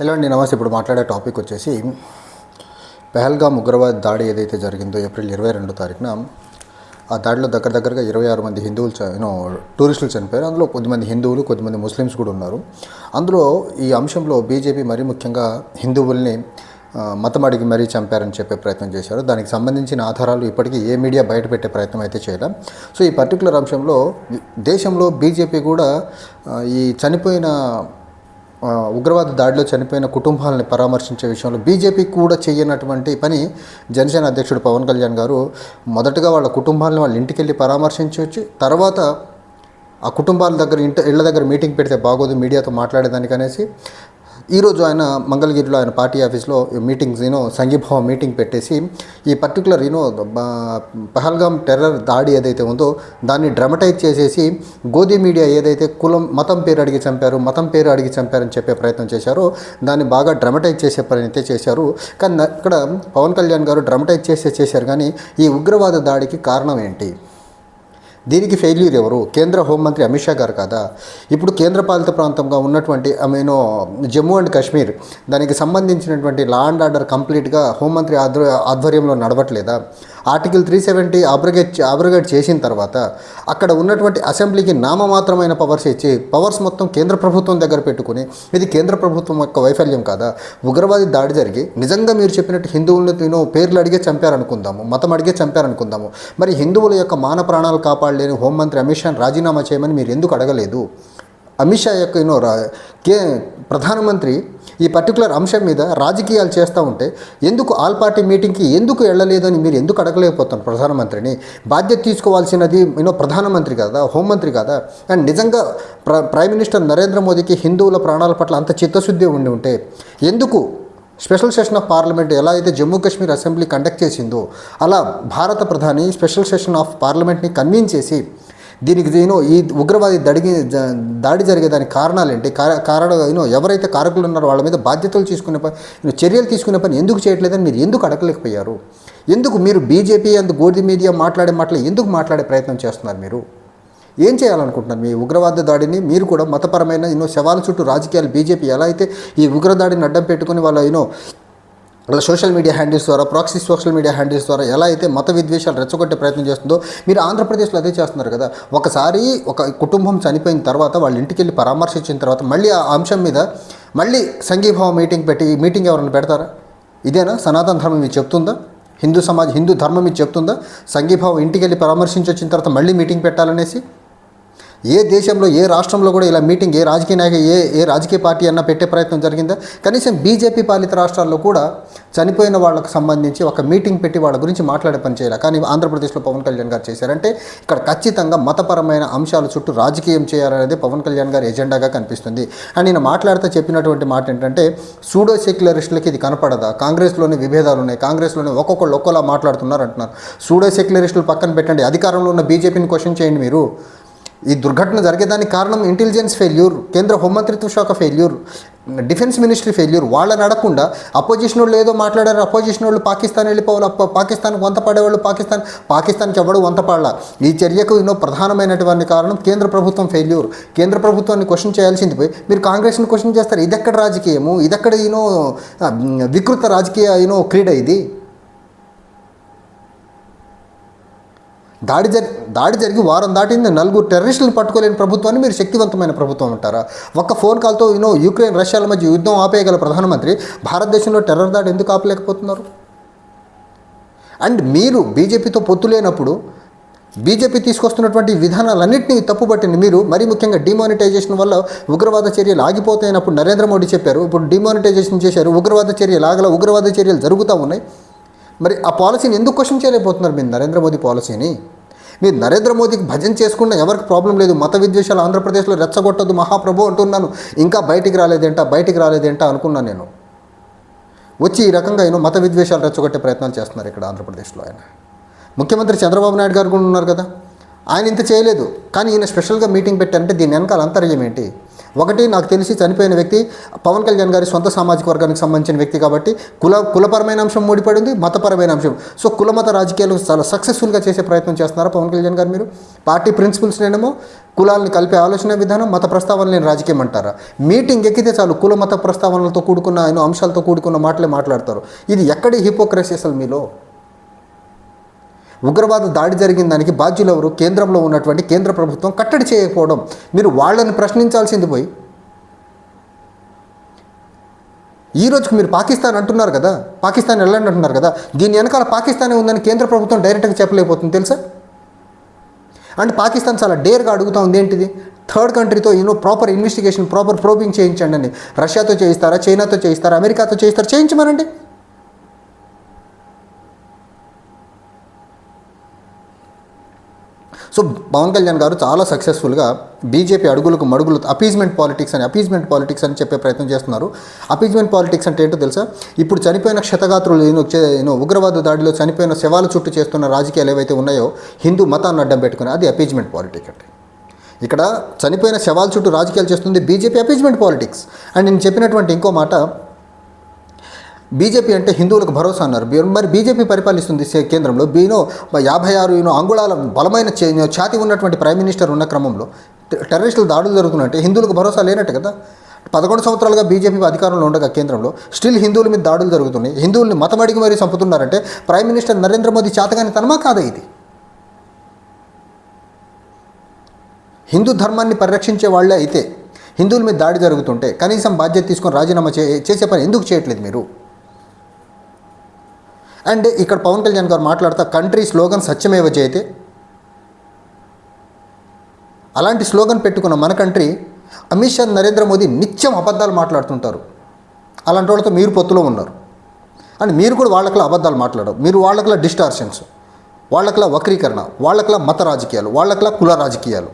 Hello అండి నమస్తే. ఇప్పుడు మాట్లాడే టాపిక్ వచ్చేసి పెహల్గామ్ ఉగ్రవాద దాడి ఏదైతే జరిగిందో ఏప్రిల్ ఇరవై రెండో తారీఖున ఆ దాడిలో దగ్గర దగ్గరగా ఇరవై ఆరు మంది హిందువులు యూనో టూరిస్టులు చనిపోయారు. అందులో కొద్దిమంది హిందువులు కొద్దిమంది ముస్లిమ్స్ కూడా ఉన్నారు. అందులో ఈ అంశంలో బీజేపీ మరీ ముఖ్యంగా హిందువుల్ని మతం అడిగి మరీ చంపారని చెప్పే ప్రయత్నం చేశారు. దానికి సంబంధించిన ఆధారాలు ఇప్పటికీ ఏ మీడియా బయట పెట్టే ప్రయత్నం అయితే చేయలేం. సో ఈ పర్టికులర్ అంశంలో దేశంలో బీజేపీ కూడా ఈ చనిపోయిన ఉగ్రవాద దాడిలో చనిపోయిన కుటుంబాలని పరామర్శించే విషయంలో బీజేపీ కూడా చేయనటువంటి పని జనసేన అధ్యక్షుడు పవన్ కళ్యాణ్ గారు మొదటగా వాళ్ళ కుటుంబాలను వాళ్ళ ఇంటికి వెళ్ళి పరామర్శించవచ్చు తర్వాత ఆ కుటుంబాల దగ్గర ఇంట ఇళ్ళ దగ్గర మీటింగ్ పెడితే బాగోదు మీడియాతో మాట్లాడేదానికి అనేసి ఈరోజు ఆయన మంగళగిరిలో ఆయన పార్టీ ఆఫీస్లో మీటింగ్స్ యూనో సంఘీభావ మీటింగ్ పెట్టేసి ఈ పర్టికులర్ యూనో పహల్గామ్ టెర్రర్ దాడి ఏదైతే ఉందో దాన్ని డ్రమటైజ్ చేసేసి గోధి మీడియా ఏదైతే కులం మతం పేరు అడిగి చంపారు మతం పేరు అడిగి చంపారని చెప్పే ప్రయత్నం చేశారో దాన్ని బాగా డ్రమటైజ్ చేసే పని అయితే చేశారు. కానీ ఇక్కడ పవన్ కళ్యాణ్ గారు డ్రమటైజ్ చేసే చేశారు. కానీ ఈ ఉగ్రవాద దాడికి కారణం ఏంటి? దీనికి ఫెయిల్యూర్ ఎవరు? కేంద్ర హోంమంత్రి అమిత్ షా గారు కదా? ఇప్పుడు కేంద్రపాలిత ప్రాంతంగా ఉన్నటువంటి I mean Jammu and Kashmir దానికి సంబంధించినటువంటి లా అండ్ ఆర్డర్ కంప్లీట్గా హోంమంత్రి ఆధ్వర్యంలో నడవట్లేదా? Article three seventy abrogate abrogate చేసిన తర్వాత అక్కడ ఉన్నటువంటి అసెంబ్లీకి నామమాత్రమైన పవర్స్ ఇచ్చి పవర్స్ మొత్తం కేంద్ర ప్రభుత్వం దగ్గర పెట్టుకుని ఇది కేంద్ర ప్రభుత్వం యొక్క వైఫల్యం కాదా? ఉగ్రవాది దాడి జరిగి నిజంగా మీరు చెప్పినట్టు హిందువులను నేను పేర్లు అడిగే చంపారనుకుందాము మతం అడిగే చంపారనుకుందాము. మరి హిందువుల యొక్క మాన ప్రాణాలు కాపాడలేని హోంమంత్రి అమిత్ షాని రాజీనామా చేయమని మీరు ఎందుకు అడగలేదు? అమిత్ షా యొక్క యూనో రా కే ప్రధానమంత్రి ఈ పర్టికులర్ అంశం మీద రాజకీయాలు చేస్తూ ఉంటే ఎందుకు ఆల్ పార్టీ మీటింగ్కి ఎందుకు వెళ్ళలేదని మీరు ఎందుకు అడగలేకపోతున్నారు ప్రధానమంత్రిని? బాధ్యత తీసుకోవాల్సినది యూనో ప్రధానమంత్రి కదా హోంమంత్రి కదా? అండ్ నిజంగా ప్ర ప్రైమ్ మినిస్టర్ నరేంద్ర మోదీకి హిందువుల ప్రాణాల పట్ల అంత చిత్తశుద్ధి ఉండి ఉంటే ఎందుకు స్పెషల్ సెషన్ ఆఫ్ పార్లమెంట్ ఎలా అయితే జమ్మూ కాశ్మీర్ అసెంబ్లీ కండక్ట్ చేసిందో అలా భారత ప్రధాని స్పెషల్ సెషన్ ఆఫ్ పార్లమెంట్ని కన్వీన్ చేసి దీనికి నేను ఈ ఉగ్రవాది దడిగి దాడి జరిగేదానికి కారణాలు ఏంటి కార కారణ యూనో ఎవరైతే కారకులు ఉన్నారో వాళ్ళ మీద బాధ్యతలు తీసుకునే పని చర్యలు తీసుకునే పని ఎందుకు చేయట్లేదని మీరు ఎందుకు అడగలేకపోయారు? ఎందుకు మీరు బీజేపీ అందు గోధి మీడియా మాట్లాడే మాటలు ఎందుకు మాట్లాడే ప్రయత్నం చేస్తున్నారు మీరు? ఏం చేయాలనుకుంటున్నారు మీ ఉగ్రవాద దాడిని? మీరు కూడా మతపరమైన ఎన్నో శవాల చుట్టూ రాజకీయాలు బీజేపీ ఎలా అయితే ఈ ఉగ్రదాడిని అడ్డం పెట్టుకుని వాళ్ళ ఎన్నో వాళ్ళ సోషల్ మీడియా హ్యాండిల్స్ ద్వారా ప్రాక్సీ సోషల్ మీడియా హ్యాండిల్స్ ద్వారా ఎలా అయితే మత విద్వేషాలు రెచ్చగొట్టే ప్రయత్నం చేస్తుందో మీరు ఆంధ్రప్రదేశ్లో అదే చేస్తున్నారు కదా. ఒకసారి ఒక కుటుంబం చనిపోయిన తర్వాత వాళ్ళ ఇంటికి వెళ్ళి పరామర్శించిన తర్వాత మళ్ళీ ఆ అంశం మీద మళ్ళీ సంఘీభావ మీటింగ్ పెట్టి ఈ మీటింగ్ ఎవరైనా పెడతారా? ఇదేనా? సనాతన ధర్మం ఇది చెప్తుందా? హిందూ సమాజ్ హిందూ ధర్మం ఇది చెప్తుందా? సంఘీభావం ఇంటికి వెళ్ళి పరామర్శించి వచ్చిన తర్వాత మళ్ళీ మీటింగ్ పెట్టాలనేసి? ఏ దేశంలో ఏ రాష్ట్రంలో కూడా ఇలా మీటింగ్ ఏ రాజకీయ నాయక ఏ ఏ రాజకీయ పార్టీ అన్నా పెట్టే ప్రయత్నం జరిగిందా? కనీసం బీజేపీ పాలిత రాష్ట్రాల్లో కూడా చనిపోయిన వాళ్ళకు సంబంధించి ఒక మీటింగ్ పెట్టి వాళ్ళ గురించి మాట్లాడే పని చేయాలి. కానీ ఆంధ్రప్రదేశ్లో పవన్ కళ్యాణ్ గారు చేశారంటే ఇక్కడ ఖచ్చితంగా మతపరమైన అంశాల చుట్టూ రాజకీయం చేయాలనేది పవన్ కళ్యాణ్ గారి ఎజెండాగా కనిపిస్తుంది. అండ్ నేను మాట్లాడుతూ చెప్పినటువంటి మాట ఏంటంటే సూడో సెక్యులరిస్టులకి ఇది కనపడదా? కాంగ్రెస్లోనే విభేదాలు ఉన్నాయి. కాంగ్రెస్లోనే ఒక్కొక్కళ్ళు ఒక్కోలా మాట్లాడుతున్నారు అంటున్నారు. సూడో సెక్యులరిస్టులు పక్కన పెట్టండి. అధికారంలో ఉన్న బీజేపీని క్వశ్చన్ చేయండి మీరు. ఈ దుర్ఘటన జరిగేదానికి కారణం ఇంటెలిజెన్స్ ఫెయిల్యూర్ కేంద్ర హోంమంత్రిత్వ శాఖ ఫెయిల్యూర్ డిఫెన్స్ మినిస్ట్రీ ఫెయిల్యూర్ వాళ్ళని అడగకుండా అపోజిషన్ వాళ్ళు ఏదో మాట్లాడారు అపోజిషన్ వాళ్ళు పాకిస్తాన్ వెళ్ళిపోవాలి పాకిస్తాన్ పాకిస్తాన్కి వంత పడేవాళ్ళు పాకిస్తాన్ పాకిస్తాన్కి ఎవడు వంత పడాల. ఈ చర్యకు ఎన్నో ప్రధానమైనటువంటి కారణం కేంద్ర ప్రభుత్వం ఫెయిల్యూర్ కేంద్ర ప్రభుత్వాన్ని క్వశ్చన్ చేయాల్సింది పోయి మీరు కాంగ్రెస్ని క్వశ్చన్ చేస్తారు. ఇదెక్కడ రాజకీయము? ఇదెక్కడ ఈనో వికృత రాజకీయ ఈనో క్రీడ ఇది? దాడి జరి దాడి జరిగి వారం దాటింది. నలుగురు టెర్రరిస్టులను పట్టుకోలేని ప్రభుత్వాన్ని మీరు శక్తివంతమైన ప్రభుత్వం అంటారా? ఒక్క ఫోన్ కాల్తో యూనో యుక్రెయిన్ రష్యాల మధ్య యుద్ధం ఆపేయగల ప్రధానమంత్రి భారతదేశంలో టెర్రర్ దాడి ఎందుకు ఆపలేకపోతున్నారు? అండ్ మీరు బీజేపీతో పొత్తు లేనప్పుడు బీజేపీ తీసుకొస్తున్నటువంటి విధానాలన్నింటినీ తప్పుపట్టింది మీరు. మరీ ముఖ్యంగా డిమానిటైజేషన్ వల్ల ఉగ్రవాద చర్యలు ఆగిపోతాయనప్పుడు నరేంద్ర మోడీ చెప్పారు. ఇప్పుడు డిమానిటైజేషన్ చేశారు. ఉగ్రవాద చర్యలు ఆగల ఉగ్రవాద చర్యలు జరుగుతూ ఉన్నాయి. మరి ఆ పాలసీని ఎందుకు క్వశ్చన్ చేయలేకపోతున్నారు మీరు నరేంద్ర మోదీ పాలసీని? మీరు నరేంద్ర మోదీకి భజన చేసుకున్న ఎవరికి ప్రాబ్లం లేదు. మత విద్వేషాలు ఆంధ్రప్రదేశ్లో రెచ్చగొట్టదు మహాప్రభు అంటున్నాను. ఇంకా బయటికి రాలేదేంటా బయటికి రాలేదేంటా అనుకున్నాను నేను. వచ్చి ఈ రకంగా ఏమో మత విద్వేషాలు రెచ్చగొట్టే ప్రయత్నాలు చేస్తున్నారు ఇక్కడ ఆంధ్రప్రదేశ్లో ఆయన. ముఖ్యమంత్రి చంద్రబాబు నాయుడు గారు కూడా ఉన్నారు కదా. ఆయన ఇంత చేయలేదు. కానీ ఈయన స్పెషల్గా మీటింగ్ పెట్టారంటే దీని వెనకాల అంతర్యం ఏంటి? ఒకటి నాకు తెలిసి చనిపోయిన వ్యక్తి పవన్ కళ్యాణ్ గారి సొంత సామాజిక వర్గానికి సంబంధించిన వ్యక్తి కాబట్టి కుల కులపరమైన అంశం ముడిపడింది మతపరమైన అంశం. సో కులమత రాజకీయాలు చాలా సక్సెస్ఫుల్గా చేసే ప్రయత్నం చేస్తున్నారా పవన్ కళ్యాణ్ గారు మీరు? పార్టీ ప్రిన్సిపల్స్నేమో కులాలను కలిపే ఆలోచన విధానం మత ప్రస్తావనలు రాజకీయం అంటారా? మీటింగ్ ఎక్కితే చాలు కుల మత ప్రస్తావనలతో కూడుకున్న ఆయన అంశాలతో కూడుకున్న మాటలే మాట్లాడతారు. ఇది ఎక్కడి హిపోక్రసీ అసలు మీలో? ఉగ్రవాద దాడి జరిగిన దానికి బాధ్యులు ఎవరు కేంద్రంలో ఉన్నటువంటి కేంద్ర ప్రభుత్వం కట్టడి చేయకపోవడం. మీరు వాళ్ళని ప్రశ్నించాల్సింది పోయి. ఈ మీరు పాకిస్తాన్ అంటున్నారు కదా? పాకిస్తాన్ వెళ్ళండి అంటున్నారు కదా? దీని వెనకాల పాకిస్తానే ఉందని కేంద్ర ప్రభుత్వం డైరెక్ట్గా చెప్పలేకపోతుంది తెలుసా? అండ్ పాకిస్తాన్ చాలా డేర్గా అడుగుతా ఉంది ఏంటిది? Third కంట్రీతో you know proper investigation proper probing చేయించండి అని. రష్యాతో చేయిస్తారా? చైనాతో చేయిస్తారా? అమెరికాతో చేయిస్తారా? చేయించమనండి. సో పవన్ కళ్యాణ్ గారు చాలా సక్సెస్ఫుల్గా బీజేపీ అడుగులకు మడుగులు అపీజ్మెంట్ పాలిటిక్స్ అని అపీజ్మెంట్ పాలిటిక్స్ అని చెప్పే ప్రయత్నం చేస్తున్నారు. అపీజ్మెంట్ పాలిటిక్స్ అంటే ఏంటో తెలుసా? ఇప్పుడు చనిపోయిన క్షతగాత్రులు నేను ఉగ్రవాద దాడిలో చనిపోయిన శవాల చుట్టూ చేస్తున్న రాజకీయాలు ఏవైతే ఉన్నాయో హిందూ మతాన్ని అడ్డం పెట్టుకుని అది అపీజ్మెంట్ పాలిటిక్ అంటే ఇక్కడ చనిపోయిన శవాల చుట్టూ రాజకీయాలు చేస్తుంది బీజేపీ అపీజ్మెంట్ పాలిటిక్స్ అండ్ నేను చెప్పినటువంటి ఇంకో మాట బీజేపీ అంటే హిందువులకు భరోసా అన్నారు. మరి బీజేపీ పరిపాలిస్తుంది సే- కేంద్రంలో. బీనో యాభై ఆరు యూనో అంగుళాల బలమైన ఛాతి ఉన్నటువంటి ప్రైమ్ మినిస్టర్ ఉన్న క్రమంలో టెర్రరిస్టులు దాడులు జరుగుతున్నాయంటే హిందువులకు భరోసా లేనట్టు కదా? పదకొండు సంవత్సరాలుగా బీజేపీ అధికారంలో ఉండగా కేంద్రంలో స్టిల్ హిందువుల మీద దాడులు జరుగుతున్నాయి. హిందువుల్ని మతమడిగి మరీ చంపుతున్నారంటే ప్రైమ్ మినిస్టర్ నరేంద్ర మోదీ చేతగాని తనమా కాదా ఇది? హిందూ ధర్మాన్ని పరిరక్షించే వాళ్ళే అయితే హిందువుల మీద దాడి జరుగుతుంటే కనీసం బాధ్యత తీసుకొని రాజీనామా చే చేసే పని ఎందుకు చేయట్లేదు మీరు? అండ్ ఇక్కడ పవన్ కళ్యాణ్ గారు మాట్లాడుతా కంట్రీ స్లోగన్ సత్యమేవ జయతే? అలాంటి స్లోగన్ పెట్టుకున్న మన కంట్రీ అమిత్ షా నరేంద్ర మోదీ నిత్యం అబద్ధాలు మాట్లాడుతుంటారు. అలాంటి వాళ్ళతో మీరు పొత్తులో ఉన్నారు. అండ్ మీరు కూడా వాళ్ళకలా అబద్ధాలు మాట్లాడరు. మీరు వాళ్ళకలా డిస్టార్షన్స్ వాళ్ళకలా వక్రీకరణ వాళ్ళకలా మత రాజకీయాలు వాళ్ళకలా కుల రాజకీయాలు.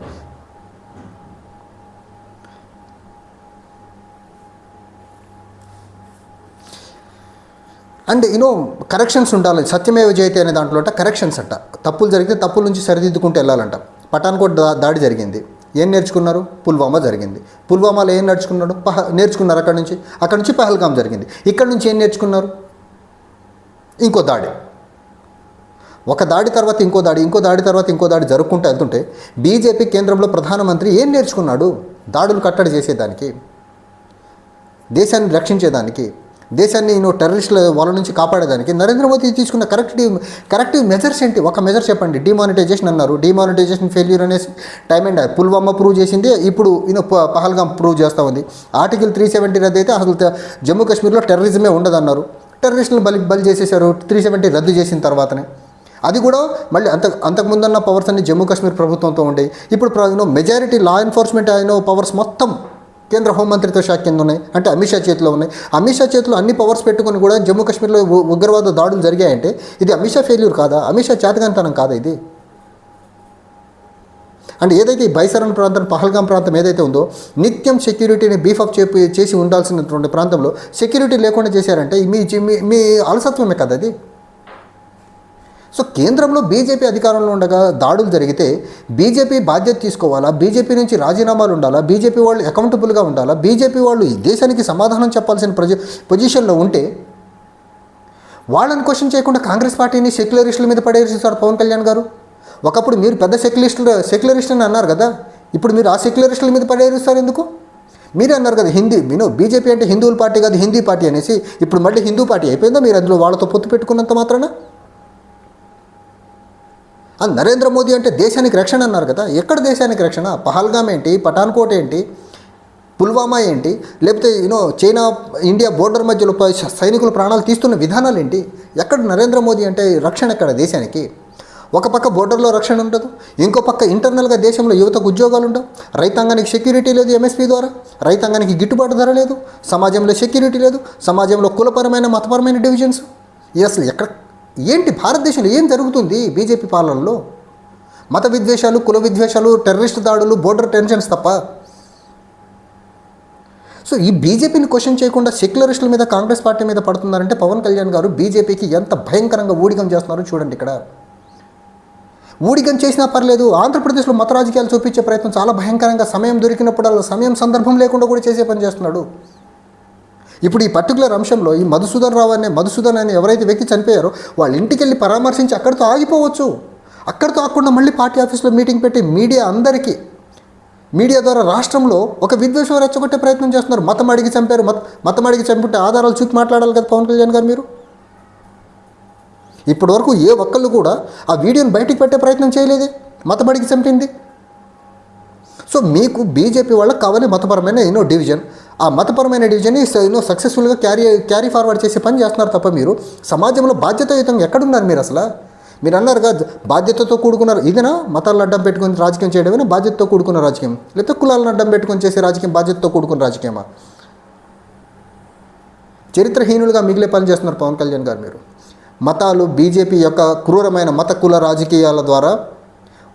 అండ్ యూనో కరెక్షన్స్ ఉండాలి. సత్యమేవ జయతే అనే దాంట్లో కరెక్షన్స్ అంట. తప్పులు జరిగితే తప్పుల నుంచి సరిదిద్దుకుంటూ వెళ్ళాలంట. పఠాన్కోట్ దా దాడి జరిగింది. ఏం నేర్చుకున్నారు? పుల్వామా జరిగింది. పుల్వామాలో ఏం నేర్చుకున్నాడు పహ నేర్చుకున్నారు అక్కడ నుంచి? అక్కడ నుంచి పహల్గామ్ జరిగింది. ఇక్కడ నుంచి ఏం నేర్చుకున్నారు? ఇంకో దాడి. ఒక దాడి తర్వాత ఇంకో దాడి ఇంకో దాడి తర్వాత ఇంకో దాడి జరుపుకుంటూ వెళ్తుంటే బీజేపీ కేంద్రంలో ప్రధానమంత్రి ఏం నేర్చుకున్నాడు? దాడులు కట్టడి చేసేదానికి దేశాన్ని రక్షించేదానికి దేశాన్ని నువ్వు టెర్రరిస్టుల వాళ్ళ నుంచి కాపాడేదానికి నరేంద్ర మోదీ తీసుకున్న కరెక్టివ్ కరెక్టివ్ మెజర్స్ ఏంటి? ఒక మెజర్ చెప్పండి. డిమానిటైజేషన్ అన్నారు. డిమానిటైజేషన్ ఫెయిల్యూర్ అనేసి టైం అండ్ పుల్వామా ప్రూవ్ చేసింది. ఇప్పుడు ఈయన పహల్గా పహల్గాం ప్రూవ్ చేస్తూ ఉంది. ఆర్టికల్ త్రీ సెవెంటీ రద్దు అయితే అసలు జమ్మూ కాశ్మీర్లో టెర్రరిజమే ఉండదన్నారు. టెర్రరిస్టులను బలి బలి చేసేసారు త్రీ సెవెంటీ రద్దు చేసిన తర్వాతనే. అది కూడా మళ్ళీ అంత అంతకుముందున్న పవర్స్ అన్ని జమ్మూ కాశ్మీర్ ప్రభుత్వంతో ఉండేవి ఇప్పుడు మెజారిటీ లా ఎన్ఫోర్స్మెంట్ అయిన పవర్స్ మొత్తం కేంద్ర హోంమంత్రిత్వ శాఖ కింద ఉన్నాయి. అంటే అమిత్ షా చేతిలో ఉన్నాయి. అమిత్ షా చేతిలో అన్ని పవర్స్ పెట్టుకుని కూడా జమ్మూ కాశ్మీర్లో ఉగ్రవాద దాడులు జరిగాయంటే ఇది అమిత్ షా ఫెయిల్యూర్ కాదా? అమిత్ షా చేతకంతనం కాదా ఇది? అంటే ఏదైతే ఈ బైసరన్ ప్రాంతం పహల్గాం ప్రాంతం ఏదైతే ఉందో నిత్యం సెక్యూరిటీని బీఫప్ చేపి చేసి ఉండాల్సినటువంటి ప్రాంతంలో సెక్యూరిటీ లేకుండా చేశారంటే మీ మీ- మీ అలసత్వమే కదా అది సో కేంద్రంలో బీజేపీ అధికారంలో ఉండగా దాడులు జరిగితే బీజేపీ బాధ్యత తీసుకోవాలా? బీజేపీ నుంచి రాజీనామాలు ఉండాలా? బీజేపీ వాళ్ళు అకౌంటబుల్గా ఉండాలా? బీజేపీ వాళ్ళు ఈ దేశానికి సమాధానం చెప్పాల్సిన ప్రజ పొజిషన్లో ఉంటే వాళ్ళని క్వశ్చన్ చేయకుండా కాంగ్రెస్ పార్టీని సెక్యులరిస్టుల మీద పడేసారు పవన్ కళ్యాణ్ గారు. ఒకప్పుడు మీరు పెద్ద సెక్యులరిస్టులు సెక్యులరిస్ట్ అని అన్నారు కదా? ఇప్పుడు మీరు ఆ సెక్యులరిస్టుల మీద పడేరుస్తారు ఎందుకు? మీరే అన్నారు కదా హిందీ మీరు బీజేపీ అంటే హిందువుల పార్టీ కాదు హిందీ పార్టీ అనేసి ఇప్పుడు మళ్ళీ హిందూ పార్టీ అయిపోయిందా? మీరు అందులో వాళ్ళతో పొత్తు పెట్టుకున్నంత మాత్రాన? అది నరేంద్ర మోదీ అంటే దేశానికి రక్షణ అన్నారు కదా. ఎక్కడ దేశానికి రక్షణ? పహల్గామ్ ఏంటి? పఠాన్కోట్ ఏంటి? పుల్వామా ఏంటి? లేకపోతే యూనో చైనా ఇండియా బోర్డర్ మధ్యలో సైనికులు సైనికుల ప్రాణాలు తీస్తున్న విధానాలు ఏంటి? ఎక్కడ నరేంద్ర మోదీ అంటే రక్షణ ఎక్కడ దేశానికి? ఒక పక్క బోర్డర్లో రక్షణ ఉండదు. ఇంకో పక్క ఇంటర్నల్గా దేశంలో యువతకు ఉద్యోగాలు ఉండవు. రైతాంగానికి సెక్యూరిటీ లేదు ఎంఎస్పీ ద్వారా. రైతాంగానికి గిట్టుబాటు ధర లేదు. సమాజంలో సెక్యూరిటీ లేదు. సమాజంలో కులపరమైన మతపరమైన డివిజన్స్. ఇది అసలు ఎక్కడ ఏంటి భారతదేశంలో ఏం జరుగుతుంది బీజేపీ పాలనలో? మత విద్వేషాలు కుల విద్వేషాలు టెర్రరిస్ట్ దాడులు బోర్డర్ టెన్షన్స్ తప్ప? సో ఈ బీజేపీని క్వశ్చన్ చేయకుండా సెక్యులరిస్టుల మీద కాంగ్రెస్ పార్టీ మీద పడుతున్నారంటే పవన్ కళ్యాణ్ గారు బీజేపీకి ఎంత భయంకరంగా ఊడిగం చేస్తున్నారో చూడండి ఇక్కడ. ఊడిగం చేసినా పర్లేదు ఆంధ్రప్రదేశ్లో మత రాజకీయాలు చూపించే ప్రయత్నం చాలా భయంకరంగా సమయం దొరికినప్పుడల్లా సమయం సందర్భం లేకుండా కూడా చేసే పని చేస్తున్నాడు. ఇప్పుడు ఈ పర్టికులర్ అంశంలో ఈ మధుసూదన్ రావు అనే మధుసూదన్ అనే ఎవరైతే వ్యక్తి చనిపోయారో వాళ్ళ ఇంటికి వెళ్ళి పరామర్శించి అక్కడితో ఆగిపోవచ్చు. అక్కడితో ఆగకుండా మళ్ళీ పార్టీ ఆఫీస్లో మీటింగ్ పెట్టి మీడియా అందరికీ మీడియా ద్వారా రాష్ట్రంలో ఒక విద్వేషం రెచ్చగొట్టే ప్రయత్నం చేస్తున్నారు. మతం అడిగి చంపారు. మత మతం అడిగి చంపుంటే ఆధారాలు చూపి మాట్లాడాలి కదా పవన్ కళ్యాణ్ గారు మీరు? ఇప్పటి వరకు ఏ ఒక్కళ్ళు కూడా ఆ వీడియోని బయటికి పెట్టే ప్రయత్నం చేయలేదే. మతం అడిగి చంపింది. సో మీకు బీజేపీ వాళ్ళకి కావాలి మతపరమైన ఎన్నో డివిజన్. ఆ మతపరమైన డివిజన్ని ఎన్నో సక్సెస్ఫుల్గా క్యారీ క్యారీ ఫార్వర్డ్ చేసే పని చేస్తున్నారు తప్ప మీరు సమాజంలో బాధ్యతాయుతంగా ఎక్కడున్నారు మీరు అసలు? మీరు అన్నారుగా బాధ్యతతో కూడుకున్నారు. ఇదేనా? మతాలను అడ్డం పెట్టుకుని రాజకీయం చేయడమేనా? బాధ్యతతో కూడుకున్న రాజకీయం. లేకపోతే కులాలను అడ్డం పెట్టుకుని చేసే రాజకీయం బాధ్యతతో కూడుకున్న రాజకీయమా? చరిత్రహీనులుగా మిగిలే పని చేస్తున్నారు పవన్ కళ్యాణ్ గారు మీరు. మతాలు బీజేపీ యొక్క క్రూరమైన మత కుల రాజకీయాల ద్వారా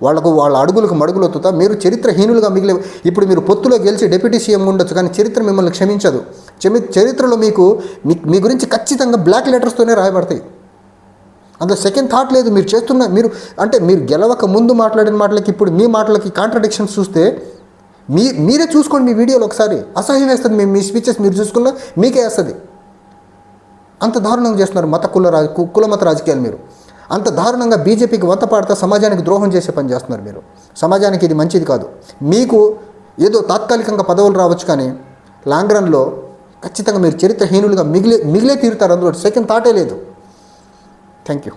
వాళ్ళకు వాళ్ళ అడుగులకు మడుగులు ఒత్తుతా మీరు చరిత్రహీనులుగా మిగిలే ఇప్పుడు మీరు పొత్తులో గెలిచి డిప్యూటీ సీఎం ఉండొచ్చు కానీ చరిత్ర మిమ్మల్ని క్షమించదు. క్షమి చరిత్రలో మీకు మీ మీ గురించి ఖచ్చితంగా బ్లాక్ లెటర్స్తోనే రాయబడతాయి. అందులో సెకండ్ థాట్ లేదు మీరు చేస్తున్న మీరు అంటే మీరు గెలవక ముందు మాట్లాడిన మాటలకి ఇప్పుడు మీ మాటలకి కాంట్రడిక్షన్స్ చూస్తే మీ మీరే చూసుకోండి మీ వీడియోలో ఒకసారి. అసహ్యం వేస్తుంది మీ మీ స్పీచెస్ మీరు చూసుకున్నా మీకే వేస్తుంది. అంత దారుణంగా చేస్తున్నారు మత కుల రాజ కుల మత రాజకీయాలు మీరు. అంత దారుణంగా బీజేపీకి వంత పాడుతా సమాజానికి ద్రోహం చేసే పని చేస్తున్నారు మీరు. సమాజానికి ఇది మంచిది కాదు. మీకు ఏదో తాత్కాలికంగా పదవులు రావచ్చు కానీ లాంగ్ రన్లో ఖచ్చితంగా మీరు చరిత్రహీనులుగా మిగిలే మిగిలే తీరుతారు. అందులో సెకండ్ థాటే లేదు. Thank you